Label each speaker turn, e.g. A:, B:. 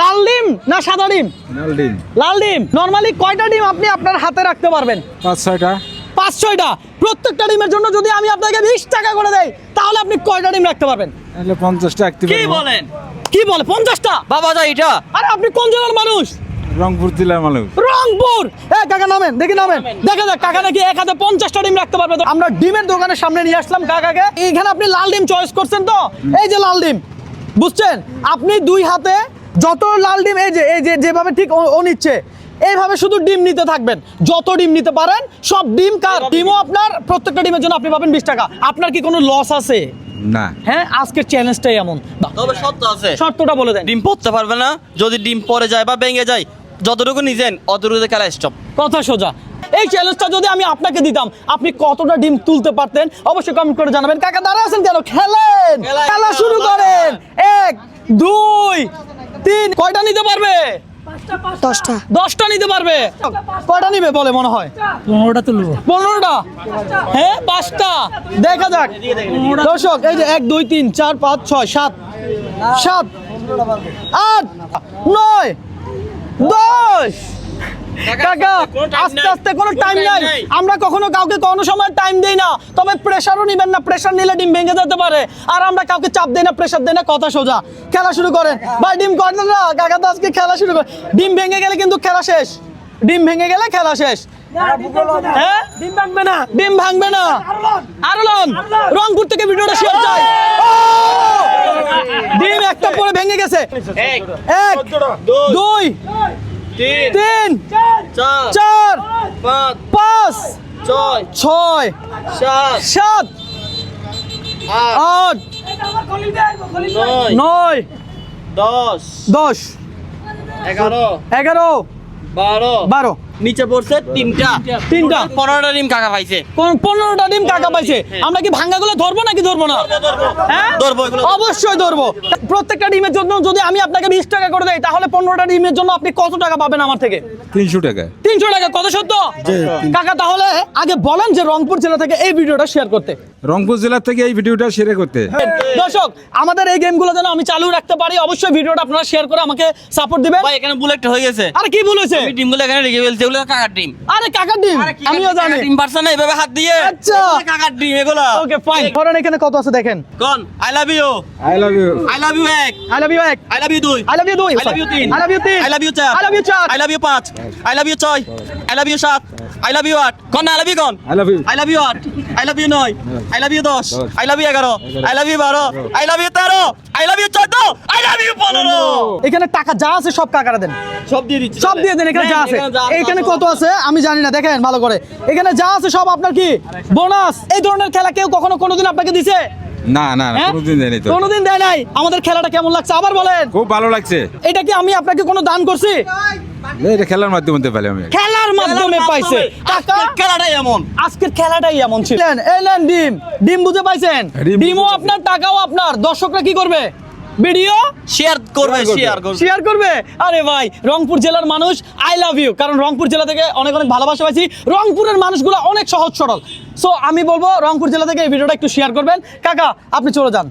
A: লাল ডিম না সাদা ডিম?
B: লাল ডিম।
A: লাল ডিম। নর্মালি কয়টা ডিম আপনি আপনার হাতে রাখতে পারবেন?
B: পাঁচ ছয়টা।
A: পাঁচ ছয়টা। প্রত্যেকটা ডিমের জন্য যদি আমি আপনাকে বিশ টাকা করে দেই তাহলে আপনি কয়টা ডিম রাখতে পারবেন?
B: তাহলে পঞ্চাশটা একটি
C: কি বলেন?
A: কি বলে? পঞ্চাশটা?
C: বাবা যা এটা।
A: আরে আপনি কোন জেলার মানুষ?
B: রংপুর জেলার মানুষ।
A: রংপুর! এ কাকা নামেন দেখি নামেন। দেখে দেখ কাকা নাকি এক হাতে পঞ্চাশটা ডিম রাখতে পারবে তো? আমরা ডিমের দোকানের সামনে নিয়ে আসলাম কাকাকে। এইখানে আপনি লাল ডিম চয়েস করছেন তো? এই যে লাল ডিম বুঝছেন? আপনি দুই হাতে যত লাল ডিম এই যে এই যে যেভাবে ঠিক ও নিচ্ছে এইভাবে শুধু ডিম নিতে থাকবেন। যত ডিম নিতে পারেন সব ডিম কার? ডিমও আপনার প্রত্যেকটা ডিমের জন্য আপনি পাবেন বিশ টাকা। আপনার কি কোনো লস আছে?
B: না।
A: হ্যাঁ আজকের চ্যালেঞ্জটাই এমন।
C: তবে সত্য আছে।
A: শর্তটা বলে দেন।
C: ডিম পড়তে পারবে না যদি ডিম পরে যায় বা ভেঙে যায় যতটুকু নিজেন অতটুকু খেলা স্টপ
A: কথা সোজা। এই চ্যালেঞ্জটা যদি আমি আপনাকে দিতাম আপনি কতটা ডিম তুলতে পারতেন? অবশ্যই কমেন্ট করে জানাবেন। কাকা দাঁড়া আছেন কেন? খেলেন! খেলা শুরু করেন। এক দুই তিন কয়টা নিতে পারবে?
D: দশটা।
A: দশটা নিতে পারবে? কয়টা নিবে বলে মনে হয়?
D: পনেরোটা তুলবো
A: পনেরোটা? হ্যাঁ পাঁচটা। দেখা যাক। দর্শক এই যে এক দুই তিন চার পাঁচ ছয় সাত। সাত আট নয় দশ। কাকা আস্তে আস্তে কোনো টাইম নাই। আমরা কখনো কাউকে কোনো সময় টাইম দেই না। তবে প্রেশারও নিবেন না প্রেশার নিলে ডিম ভেঙে যেতে পারে। আর আমরা কাউকে চাপ দেই না প্রেশার দেই না কথা সোজা। খেলা শুরু করেন। ভাই ডিম করেন না কাকা তো আজকে খেলা শুরু করে ডিম ভেঙে গেলে কিন্তু খেলা শেষ। ডিম ভেঙে গেলে খেলা শেষ। হ্যাঁ? ডিম ভাঙবে না। ডিম ভাঙবে না। আরলন রংপুর থেকে ভিডিওটা শেয়ার চাই ডিম একটা পরে ভেঙে গেছে।
C: এক
A: দুই।
C: তিন চার
A: চার
C: পাঁচ
A: পাঁচ
C: ছয়
A: ছয়
C: সাত
A: সাত
C: আট নয় দশ
A: দশ
C: এগারো
A: এগারো
C: বারো
A: বারো
C: নিচে পড়ছে তিনটা।
A: তিনটা।
C: পনেরোটা ডিম কাকা পাইছে।
A: পনেরোটা ডিম কাকা পাইছে। আমরা কি ভাঙ্গাগুলো ধরবো নাকি ধরবো না? হ্যাঁ?
C: ধরবো
A: অবশ্যই ধরবো। প্রত্যেকটা ডিমের জন্য যদি আমি আপনাকে বিশ টাকা করে দেই তাহলে পনেরোটা ডিমের জন্য আপনি কত টাকা পাবেন আমার থেকে?
B: তিনশো টাকা।
A: তিনশো টাকা কত সত্য? কাকা তাহলে আগে বলেন যে রংপুর জেলা থেকে এই ভিডিওটা শেয়ার করতে।
B: রংপুর জেলার থেকে এই ভিডিওটা সেরে করতে
A: দর্শক আমাদের এই গেমগুলো যেন আমি চালু রাখতে পারি অবশ্যই ভিডিওটা আপনারা শেয়ার করে আমাকে সাপোর্ট দিবেন
C: ভাই এখানে বুলেট হয়ে গেছে
A: আরে কি ভুল হয়েছে
C: আমি ডিমগুলো এখানে রেখে ফেলছি এগুলো কাকার ডিম
A: আরে কাকার ডিম আমিও জানি
C: ডিম পারছে না এভাবে হাত দিয়ে
A: আচ্ছা।
C: কাকার ডিম এগুলো
A: ওকে ফাইন ধরেন এখানে কত আছে দেখেন
C: কোন I love you
B: I love you
C: I love you এক
A: আই লাভ ইউ এক
C: আই লাভ ইউ দুই
A: আই লাভ ইউ দুই
C: I love you তিন
A: আই লাভ ইউ তিন
C: আই লাভ ইউ চার
A: আই লাভ ইউ চার
C: আই লাভ ইউ পাঁচ I love you ছয় আই লাভ ইউ সাত আই লাভ ইউ আট কোন আই লাভ ইউ কোন
B: I love you
C: I love you আট আই লাভ ইউ নয় আই লাভ ইউ দশ আই লাভ ইউ এগারো আই লাভ ইউ বারো আই লাভ ইউ তেরো আই লাভ ইউ চোদ্দ আই লাভ ইউ পনেরো
A: এখানে টাকা যা আছে সব কাকারা দেন
C: সব দিয়ে দিচ্ছি
A: সব দিয়ে দেন এখানে যা আছে এখানে কত আছে আমি জানি না দেখেন ভালো করে এখানে যা আছে সব আপনার কি বোনাস এই ধরনের খেলা কেউ কখনো কোনোদিন আপনাকে দিছে
B: না না না
A: হ্যাঁ?
B: কোনোদিন তো
A: কোনোদিন দেয় নাই আমাদের খেলাটা কেমন লাগছে আবার বলেন
B: খুব ভালো লাগছে
A: এটা কি আমি আপনাকে কোনো দান করছি
B: এটা খেলার মাধ্যমে আমি
A: মাধ্যমে পাইছে। টাকা
C: আজকের খেলাটাই এমন।
A: আজকের খেলাটাই এমন ছিল। এলেন ডিম। ডিম বুঝে পাইছেন? ডিমও আপনার টাকাও আপনার। দর্শকরা কি করবে? ভিডিও?
C: শেয়ার
B: করবে।
C: শেয়ার করবে।
A: শেয়ার করবে। আরে ভাই রংপুর জেলার মানুষ আই লাভ ইউ কারণ রংপুর জেলা থেকে অনেক অনেক ভালোবাসা পাইছি। রংপুরের মানুষগুলো অনেক সহজ সরল। সো আমি বলব রংপুর জেলা থেকে এই ভিডিওটা একটু শেয়ার করবেন। কাকা আপনি চলে যান।